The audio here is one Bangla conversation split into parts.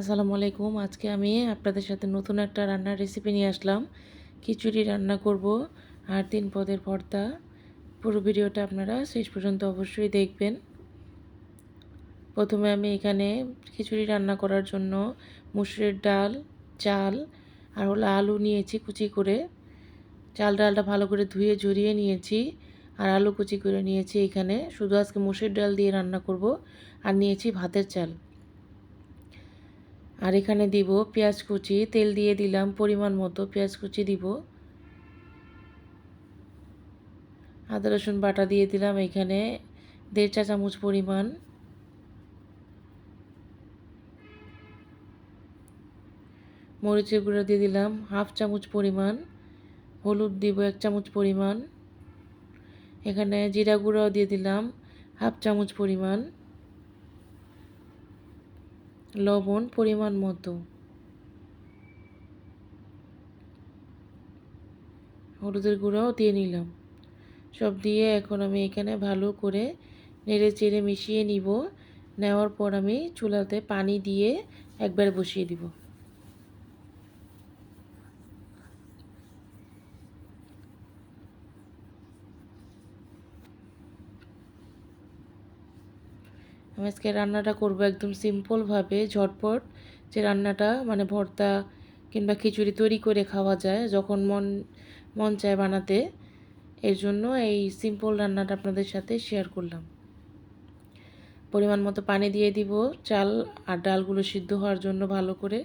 আসসালামু আলাইকুম। আজকে আমি আপনাদের সাথে নতুন একটা রান্নার রেসিপি নিয়ে আসলাম। খিচুড়ি রান্না করব আর তিন পদের ভর্তা। পুরো ভিডিওটা আপনারা শেষ পর্যন্ত অবশ্যই দেখবেন। প্রথমে আমি এখানে খিচুড়ি রান্না করার জন্য মুসুরের ডাল, চাল আর হলো আলু নিয়েছি কুচি করে। চাল ডালটা ভালো করে ধুয়ে জড়িয়ে নিয়েছি আর আলু কুচি করে নিয়েছি এখানে। শুধু আজকে মুসুর ডাল দিয়ে রান্না করব আর নিয়েছি ভাতের চাল। আর এখানে দিব পেঁয়াজ কুচি, তেল দিয়ে দিলাম, পরিমাণ মতো পেঁয়াজ কুচি দিব। আদা, রসুন বাটা দিয়ে দিলাম এখানে, দেড় চা চামচ পরিমাণ। মরিচের গুঁড়ো দিয়ে দিলাম হাফ চামচ পরিমাণ। হলুদ দিব এক চামচ পরিমাণ। এখানে জিরা গুঁড়াও দিয়ে দিলাম হাফ চামচ পরিমাণ। লবণ, পরিমাণ মতো। হলুদের গুঁড়াও দিয়ে নিলাম। সব দিয়ে এখন আমি এখানে ভালো করে নেড়ে চেড়ে মিশিয়ে নিব। নেওয়ার পর আমি চুলাতে পানি দিয়ে একবার বসিয়ে দিব আমি আজকে রান্নাটা করব একদম সিম্পলভাবে ঝটপট। যে রান্নাটা মানে ভর্তা কিংবা খিচুড়ি তৈরি করে খাওয়া যায়, যখন মন মন চায় বানাতে। এর জন্য এই সিম্পল রান্নাটা আপনাদের সাথে শেয়ার করলাম। পরিমাণ মতো পানি দিয়ে দিব, চাল আর ডালগুলো সিদ্ধ হওয়ার জন্য ভালো করে।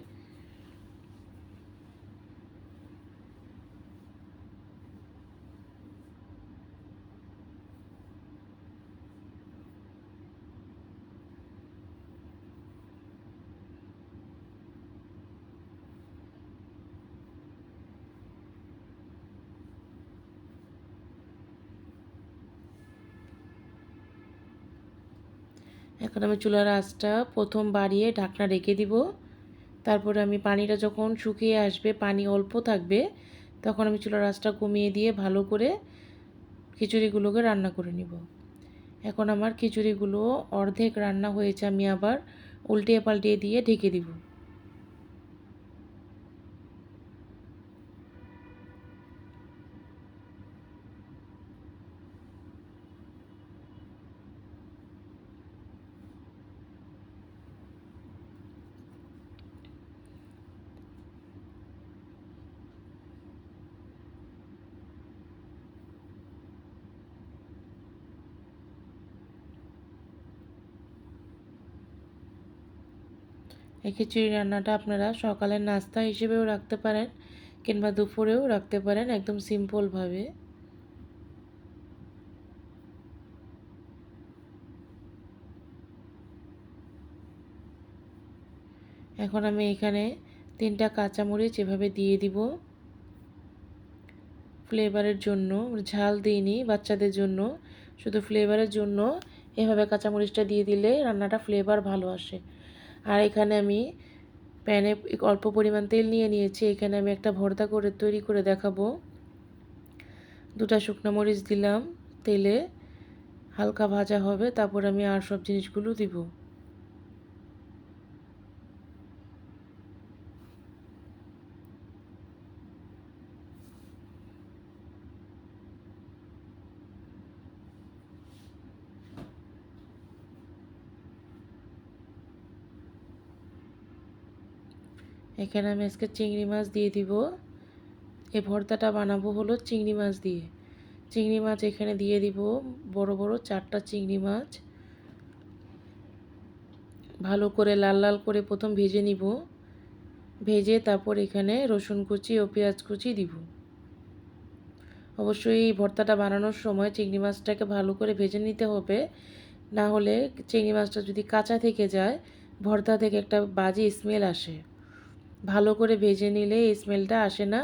এখন আমি চুলার আঁচটা প্রথম বাড়িয়ে ঢাকনা রেখে দিব। তারপরে আমি পানিটা যখন শুকিয়ে আসবে, পানি অল্প থাকবে, তখন আমি চুলার আঁচটা কমিয়ে দিয়ে ভালো করে খিচুড়িগুলোকে রান্না করে নিব। এখন আমার খিচুড়িগুলো অর্ধেক রান্না হয়েছে, আমি আবার উল্টিয়ে পাল্টিয়ে দিয়ে ঢেকে দিব। এই খিচুড়ি রান্নাটা আপনারা সকালের নাস্তা হিসেবেও রাখতে পারেন কিংবা দুপুরেও রাখতে পারেন একদম সিম্পলভাবে। এখন আমি এখানে তিনটা কাঁচামরিচ এভাবে দিয়ে দিব। ফ্লেভারের জন্য, ঝাল দিইনি বাচ্চাদের জন্য, শুধু ফ্লেভারের জন্য এভাবে কাঁচামরিচটা দিয়ে দিলে রান্নাটা ফ্লেভার ভালো আসে। আর এখানে আমি প্যানে অল্প পরিমাণ তেল নিয়ে নিয়েছি। এখানে আমি একটা ভর্তা করে তৈরি করে দেখাবো। দুটা শুকনো মরিচ দিলাম। তেলে হালকা ভাজা হবে, তারপর আমি আর সব জিনিসগুলো দিব। এখানে আমি আজকে চিংড়ি মাছ দিয়ে দিব। এই ভর্তাটা বানাবো হলো চিংড়ি মাছ দিয়ে। চিংড়ি মাছ এখানে দিয়ে দিব, বড় বড় চারটা চিংড়ি মাছ। ভালো করে লাল লাল করে প্রথম ভেজে নিব। ভেজে তারপর এখানে রসুন কুচি ও পেঁয়াজ কুচি দিব। অবশ্যই এই ভর্তাটা বানানোর সময় চিংড়ি মাছটাকে ভালো করে ভেজে নিতে হবে। না হলে চিংড়ি মাছটা যদি কাঁচা থেকে যায়, ভর্তা থেকে একটা বাজে স্মেল আসে। ভালো করে ভেজে নিলে এই স্মেলটা আসে না।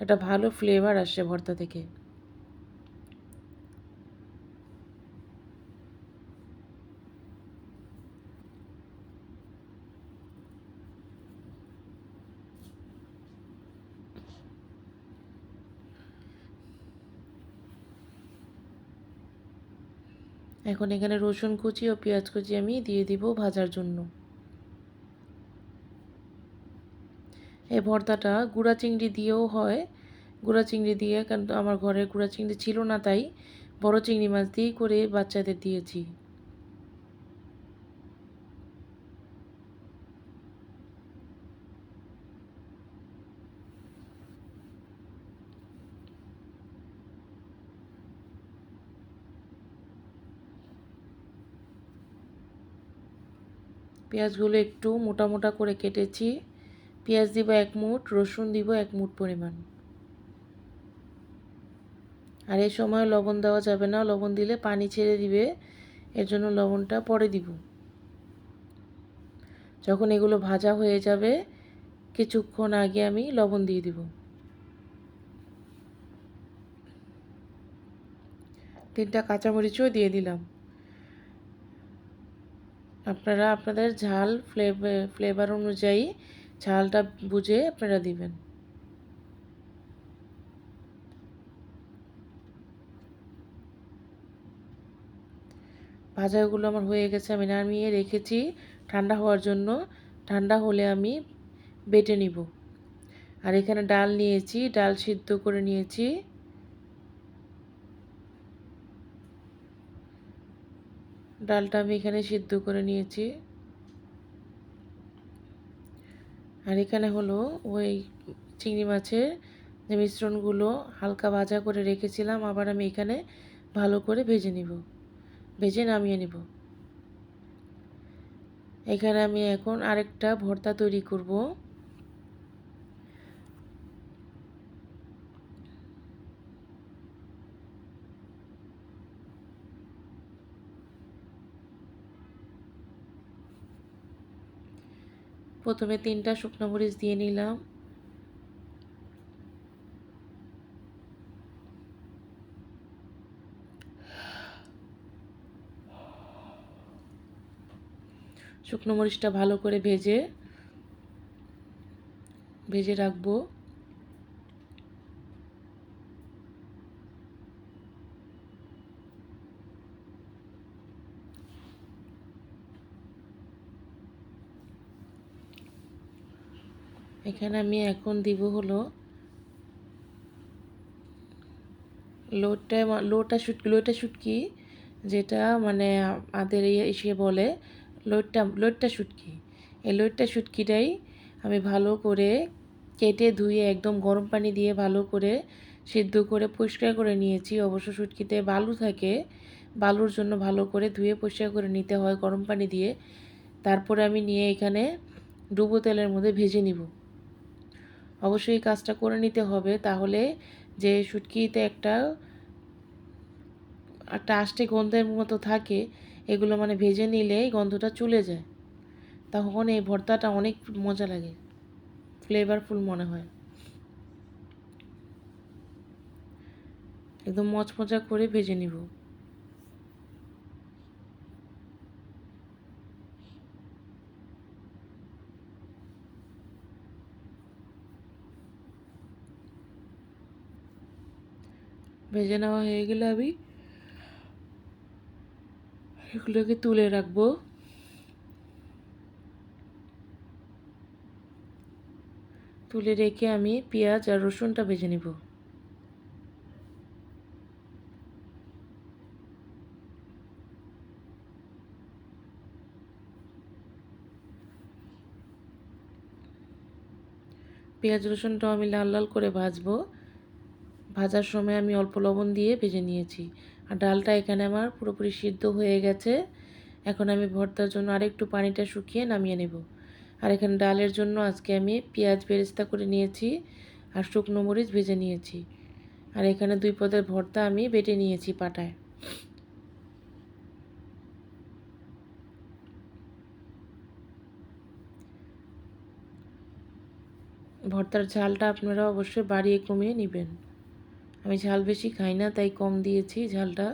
একটা ভালো ফ্লেভার আসে ভর্তা থেকে। এখন এখানে রসুন কুচি ও পেঁয়াজ কুচি আমি দিয়ে দিব ভাজার জন্য। এই ভর্তাটা গুঁড়া চিংড়ি দিয়েও হয়। গুঁড়া চিংড়ি দিয়ে কারণ আমার ঘরে গুঁড়া চিংড়ি ছিল না তাই বড় চিংড়ি মাছ দিয়েই করে বাচ্চাদের দিয়েছি। পেঁয়াজগুলো একটু মোটা মোটা করে কেটেছি। পেঁয়াজ দিব এক মুঠ, রসুন দিব এক মুঠ পরিমাণ। আর এই সময় লবণ দেওয়া যাবে না, লবণ দিলে পানি ছেড়ে দিবে, এর জন্য লবণটা পরে দিব। যখন এগুলো ভাজা হয়ে যাবে, কিছুক্ষণ আগে আমি লবণ দিয়ে দিব। তিনটা কাঁচামরিচও দিয়ে দিলাম। আপনারা, আপনাদের ঝাল ফ্লেভার অনুযায়ী ঝালটা বুঝে আপনারা দিবেন। ভাজাগুলো আমার হয়ে গেছে, আমি নামিয়ে রেখেছি। ঠান্ডা হওয়ার জন্য, ঠান্ডা হলে আমি বেটে নিব। আর এখানে ডাল নিয়েছি, ডাল সিদ্ধ করে নিয়েছি। ডালটা আমি এখানে সিদ্ধ করে নিয়েছি। আর এখানে হলো ওই চিংড়ি মাছের যে মিশ্রণগুলো হালকা ভাজা করে রেখেছিলাম, আবার আমি এখানে ভালো করে ভেজে নিব। ভেজে নামিয়ে নিব। এখানে আমি এখন আরেকটা ভর্তা তৈরি করব। প্রথমে তিনটা শুকনো মরিচ দিয়ে নিলাম। শুকনো মরিচটা ভালো করে ভেজে ভেজে রাখব। এখানে আমি এখন দিব হলো লোটা লোটা শুটকি লোটা শুটকি যেটা মানে আমাদের এসে বলে লোটটা লোটটা শুটকি এই লোটটা শুটকিটাই আমি ভালো করে কেটে ধুয়ে একদম গরম পানি দিয়ে ভালো করে সিদ্ধ করে পরিষ্কার করে নিয়েছি। অবশ্য শুটকিতে বালু থাকে, বালুর জন্য ভালো করে ধুয়ে পরিষ্কার করে নিতে হয় গরম পানি দিয়ে। তারপরে আমি নিয়ে এখানে ডুবো তেলের মধ্যে ভেজে নিব। অবশ্যই এই কাজটা করে নিতে হবে। তাহলে যে শুটকিতে একটা একটা আষ্টে গন্ধের মতো থাকে, এগুলো মানে ভেজে নিলে এই গন্ধটা চলে যায়। তখন এই ভর্তাটা অনেক মজা লাগে। ফ্লেভারফুল মনে হয়। একদম মচমচা করে ভেজে নিব। ভেজে নেওয়া হয়ে গেলে আমি এগুলোকে তুলে রাখব। তুলে রেখে আমি পেঁয়াজ আর রসুনটা ভেজে নিব। পেঁয়াজ রসুনটাও আমি লাল লাল করে ভাজবো। ভাজার সময় আমি অল্প লবণ দিয়ে ভেজে নিয়েছি। আর ডালটা এখানে আমার পুরোপুরি সিদ্ধ হয়ে গেছে। এখন আমি ভর্তার জন্য আরেকটু পানিটা শুকিয়ে নামিয়ে নেব। আর এখানে ডালের জন্য আজকে আমি পেঁয়াজ বেরেস্তা করে নিয়েছি আর শুকনো মরিচ ভেজে নিয়েছি। আর এখানে দুই পদের ভর্তা আমি বেটে নিয়েছি পাটায়। ভর্তার ঝালটা আপনারা অবশ্যই বাড়িয়ে কমিয়ে নেবেন। আমি ঝাল বেশি খাই না, তাই কম দিয়েছি ঝালটা।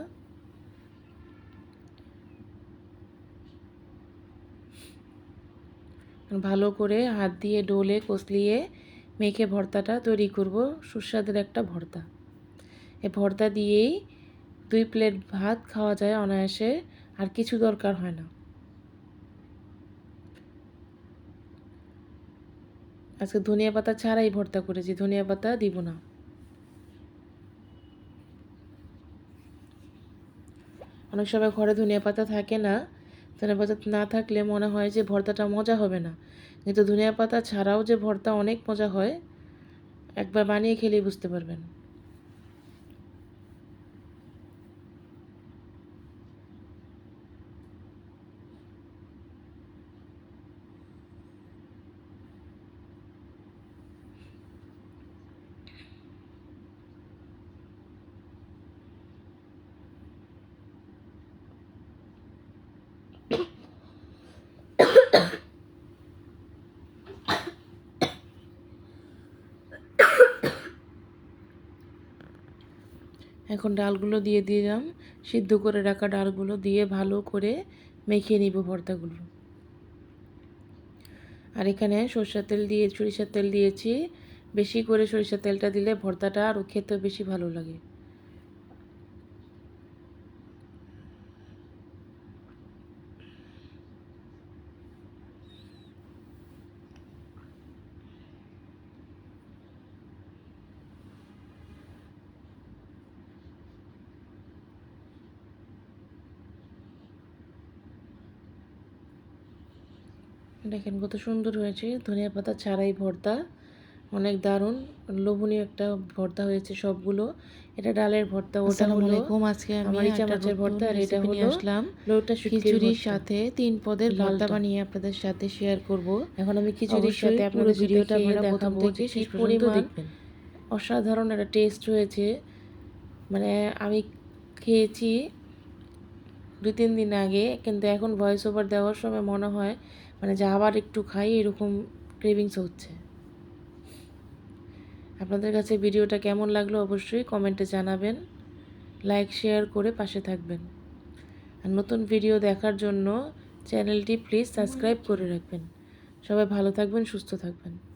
ভালো করে হাত দিয়ে ডোলে কষলিয়ে মেখে ভর্তাটা তৈরি করব, সুস্বাদের একটা ভর্তা। এই ভর্তা দিয়েই দুই প্লেট ভাত খাওয়া যায় অনায়াসে, আর কিছু দরকার হয় না। আজকে ধনিয়া পাতা ছাড়াই ভর্তা করেছি, ধনিয়া পাতা দিব না। অনেক সময় ঘরে ধনিয়া পাতা থাকে না, ধনিয়া পাতা না থাকলে মনে হয় যে ভর্তাটা মজা হবে না। কিন্তু ধনিয়া পাতা ছাড়াও যে ভর্তা অনেক মজা হয়, একবার বানিয়ে খেলেই বুঝতে পারবেন। এখন ডালগুলো দিয়ে দিলাম। সিদ্ধ করে রাখা ডালগুলো দিয়ে ভালো করে মেখে নিব ভর্তাগুলো। আর এখানে সরষের তেল দিয়ে, সরিষার তেল দিয়েছি। বেশি করে সরিষার তেলটা দিলে ভর্তাটা আরও খেতে বেশি ভালো লাগে। দেখেন কত সুন্দর হয়েছে। ধনিয়া পাতা ছাড়াই ভর্তা অনেক দারুণ। লোভনীয় একটা ভর্তা হয়েছে সবগুলো। এটা ডালের ভর্তা ওটা হলো আজকে আমার ইচা মাছের ভর্তা আর এটা হলো আসলাম। লোটা খিচুড়ির সাথে তিন পদের ভর্তা বানিয়ে আপনাদের সাথে শেয়ার করব। এখন আমি খিচুড়ির সাথে আপনাদের ভিডিওটা আপনারা প্রথম থেকে শেষ পর্যন্ত দেখবেন। অসাধারণ একটা টেস্ট হয়েছে। মানে আমি খেয়েছি দুই তিন দিন আগে কিন্তু এখন ভয়েস ওভার দেওয়ার সময় মনে হয় মানে যা আবার একটু খাই, এরকম ক্রেভিংস হচ্ছে। আপনাদের কাছে ভিডিওটা কেমন লাগল অবশ্যই কমেন্টে জানাবেন। লাইক শেয়ার করে পাশে থাকবেন। আর নতুন ভিডিও দেখার জন্য চ্যানেলটি প্লিজ সাবস্ক্রাইব করে রাখবেন। সবাই ভালো থাকবেন, সুস্থ থাকবেন।